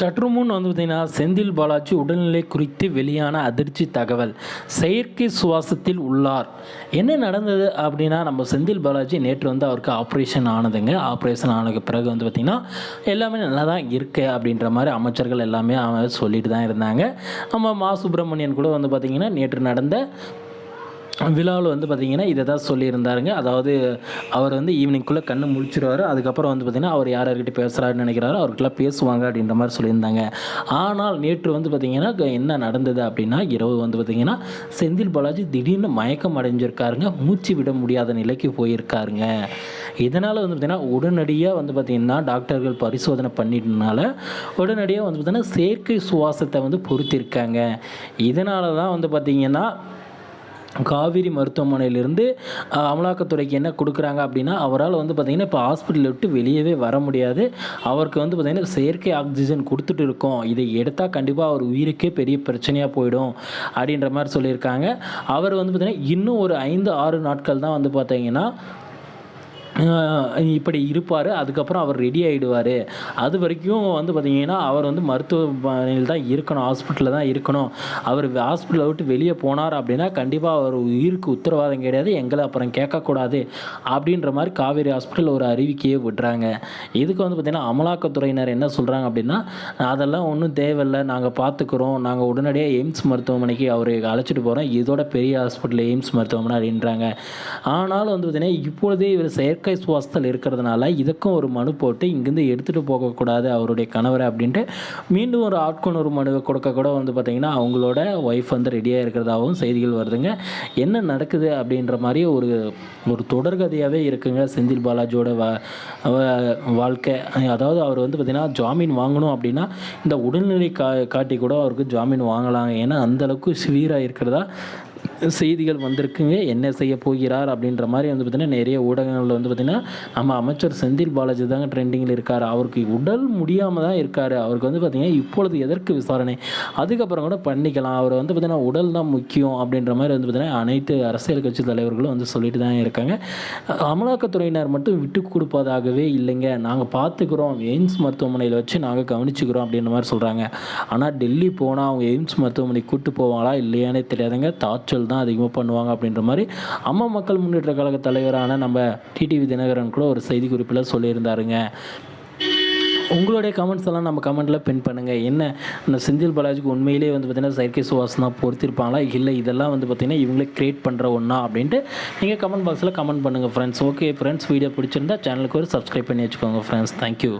சற்று முன் வந்து பார்த்திங்கன்னா செந்தில் பாலாஜி உடல்நிலை குறித்து வெளியான அதிர்ச்சி தகவல். செயற்கை சுவாசத்தில் உள்ளார். என்ன நடந்தது அப்படின்னா நம்ம செந்தில் பாலாஜி நேற்று வந்து அவருக்கு ஆப்ரேஷன் ஆனதுங்க. ஆப்ரேஷன் ஆனதுக்கு பிறகு வந்து பார்த்திங்கன்னா எல்லாமே நல்லா தான் இருக்கு அப்படின்ற மாதிரி அமைச்சர்கள் எல்லாமே சொல்லிட்டு தான் இருந்தாங்க. நம்ம மா. சுப்பிரமணியன் கூட வந்து பார்த்திங்கன்னா நேற்று நடந்த விழாவில் வந்து பார்த்திங்கன்னா இதை தான் சொல்லியிருந்தாருங்க. அதாவது அவர் வந்து ஈவினிங்குள்ளே கண்ணு முழிச்சிருவார். அதுக்கப்புறம் வந்து பார்த்திங்கன்னா அவர் யார் யார்கிட்ட பேசுகிறாருன்னு நினைக்கிறாரோ அவருக்கெல்லாம் பேசுவாங்க அப்படின்ற மாதிரி சொல்லியிருந்தாங்க. ஆனால் நேற்று வந்து பார்த்திங்கன்னா என்ன நடந்தது அப்படின்னா இரவு வந்து பார்த்திங்கன்னா செந்தில் பாலாஜி திடீர்னு மயக்கம் அடைஞ்சிருக்காருங்க. மூச்சு விட முடியாத நிலைக்கு போயிருக்காருங்க. இதனால் வந்து பார்த்திங்கன்னா உடனடியாக வந்து பார்த்திங்கன்னா டாக்டர்கள் பரிசோதனை பண்ணிட்டனால உடனடியாக வந்து பார்த்திங்கன்னா செயற்கை சுவாசத்தை வந்து பொருத்திருக்காங்க. இதனால தான் வந்து பார்த்திங்கன்னா காவிரி மருத்துவமனையிலிருந்து அமலாக்கத்துறைக்கு என்ன கொடுக்குறாங்க அப்படின்னா அவரால் வந்து பார்த்திங்கன்னா இப்போ ஹாஸ்பிட்டல் விட்டு வெளியவே வர முடியாது. அவருக்கு வந்து பார்த்திங்கன்னா செயற்கை ஆக்சிஜன் கொடுத்துட்டு இருக்கோம். இதை எடுத்தால் கண்டிப்பாக அவர் உயிருக்கே பெரிய பிரச்சனையாக போயிடும் அப்படின்ற மாதிரி சொல்லியிருக்காங்க. அவர் வந்து பார்த்திங்கன்னா இன்னும் ஒரு ஐந்து ஆறு நாட்கள் தான் வந்து பார்த்தீங்கன்னா இப்படி இருப்பார் அதுக்கப்புறம் அவர் ரெடி ஆகிடுவார் அது வரைக்கும் வந்து பார்த்திங்கன்னா அவர் வந்து மருத்துவமனையில் தான் இருக்கணும் ஹாஸ்பிட்டலில் தான் இருக்கணும். அவர் ஹாஸ்பிட்டலை விட்டு வெளியே போனார் அப்படின்னா கண்டிப்பாக அவர் உயிருக்கு உத்தரவாதம் கிடையாது எங்களை அப்புறம் கேட்கக்கூடாது அப்படின்ற மாதிரி காவேரி ஹாஸ்பிட்டல் ஒரு அறிவிக்கையே விடுறாங்க. இதுக்கு வந்து பார்த்திங்கன்னா அமலாக்கத்துறையினர் என்ன சொல்கிறாங்க அப்படின்னா அதெல்லாம் ஒன்றும் தேவையில்லை நாங்கள் பார்த்துக்குறோம் நாங்கள் உடனடியாக எய்ம்ஸ் மருத்துவமனைக்கு அவரை அழைச்சிட்டு போகிறோம் இதோட பெரிய ஹாஸ்பிட்டல் எய்ம்ஸ் மருத்துவமனை அப்படின்றாங்க. ஆனாலும் வந்து பார்த்திங்கன்னா இப்பொழுதே இவர் செயற்கை சுவாசத்தில் இருக்கிறதுனால இதுக்கும் ஒரு மனு போட்டு இங்கேருந்து எடுத்துகிட்டு போகக்கூடாது அவருடைய கணவரை அப்படின்ட்டு மீண்டும் ஒரு ஆட்கொணர்வு மனுவை கொடுக்க கூட வந்து பார்த்திங்கன்னா அவங்களோட ஒய்ஃப் வந்து ரெடியாக இருக்கிறதாகவும் செய்திகள் வருதுங்க. என்ன நடக்குது அப்படின்ற மாதிரி ஒரு ஒரு தொடர்கதையாகவே இருக்குங்க செந்தில் பாலாஜியோட வா வாழ்க்கை. அதாவது அவர் வந்து பார்த்திங்கன்னா ஜாமீன் வாங்கணும் அப்படின்னா இந்த உடல்நிலை கா காட்டி கூட அவருக்கு ஜாமீன் வாங்கலாம் ஏன்னா அந்தளவுக்கு சிவியராக இருக்கிறதா செய்திகள் வந்திருக்குங்க. என்ன செய்ய போகிறார் அப்படின்ற மாதிரி வந்து பார்த்திங்கன்னா நிறைய ஊடகங்களில் வந்து பார்த்திங்கன்னா நம்ம அமைச்சர் செந்தில் பாலாஜி தாங்க ட்ரெண்டிங்கில் இருக்கார். அவருக்கு உடல் முடியாமல் தான் இருக்கார். அவருக்கு வந்து பார்த்திங்கன்னா இப்பொழுது எதற்கு விசாரணை? அதுக்கப்புறம் கூட பண்ணிக்கலாம். அவர் வந்து பார்த்திங்கன்னா உடல் தான் முக்கியம் அப்படின்ற மாதிரி வந்து பார்த்திங்கன்னா அனைத்து அரசியல் கட்சி தலைவர்களும் வந்து சொல்லிட்டு தான் இருக்காங்க. அமலாக்கத்துறையினர் மட்டும் விட்டு கொடுப்பதாகவே இல்லைங்க. நாங்கள் பார்த்துக்குறோம். எய்ம்ஸ் மருத்துவமனையில் வச்சு நாங்கள் கவனிச்சுக்கிறோம் அப்படின்ற மாதிரி சொல்கிறாங்க ஆனால் டெல்லி போனால் அவங்க எய்ம்ஸ் மருத்துவமனைக்கு கூட்டு போவாங்களா இல்லையானே தெரியாதுங்க. தாச்சல் தான் அதிகமாக பண்ணுவாங்க அப்படின்ற மாதிரி அம்மா மக்கள் முன்னேற்ற கழக தலைவரான நம்ம டிடிவி தினகரன் கூட ஒரு செய்தி குறிப்பில் சொல்லியிருந்தாருங்க. உங்களுடைய கமெண்ட்ஸ் எல்லாம் நம்ம கமெண்ட்டில் பின் பண்ணுங்கள் என்ன இந்த செந்தில் பாலாஜிக்கு உண்மையிலேயே வந்து பார்த்திங்கன்னா செயற்கை சுவாசம் தான் பொறுத்திருப்பாங்களா? இல்லை இதெல்லாம் வந்து பார்த்தீங்கன்னா இவங்களே க்ரியேட் பண்ணுற ஒன்றா அப்படின்ட்டு நீங்கள் கமெண்ட் பாக்ஸில் கமெண்ட் பண்ணுங்கள் ஃப்ரெண்ட்ஸ் ஓகே ஃப்ரெண்ட்ஸ் வீடியோ பிடிச்சிருந்தா சேனலுக்கு ஒரு சப்ஸ்கிரைப் பண்ணி வச்சுக்கோங்க ஃப்ரெண்ட்ஸ் தேங்க்யூ